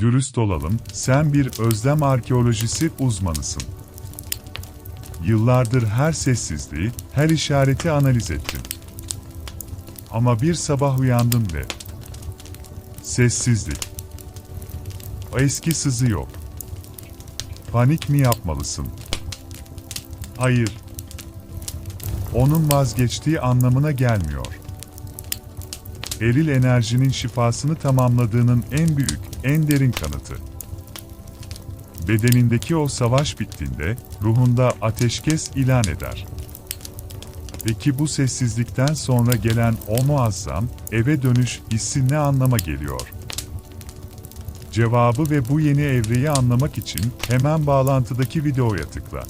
Dürüst olalım, sen bir özlem arkeolojisi uzmanısın. Yıllardır her sessizliği, her işareti analiz ettin. Ama bir sabah uyandın ve sessizlik. O eski sızı yok. Panik mi yapmalısın? Hayır. Onun vazgeçtiği anlamına gelmiyor. Eril enerjinin şifasını tamamladığının en büyük, en derin kanıtı. Bedenindeki o savaş bittiğinde, ruhunda ateşkes ilan eder. Peki bu sessizlikten sonra gelen o muazzam, eve dönüş hissi ne anlama geliyor? Cevabı ve bu yeni evreyi anlamak için hemen bağlantıdaki videoya tıkla.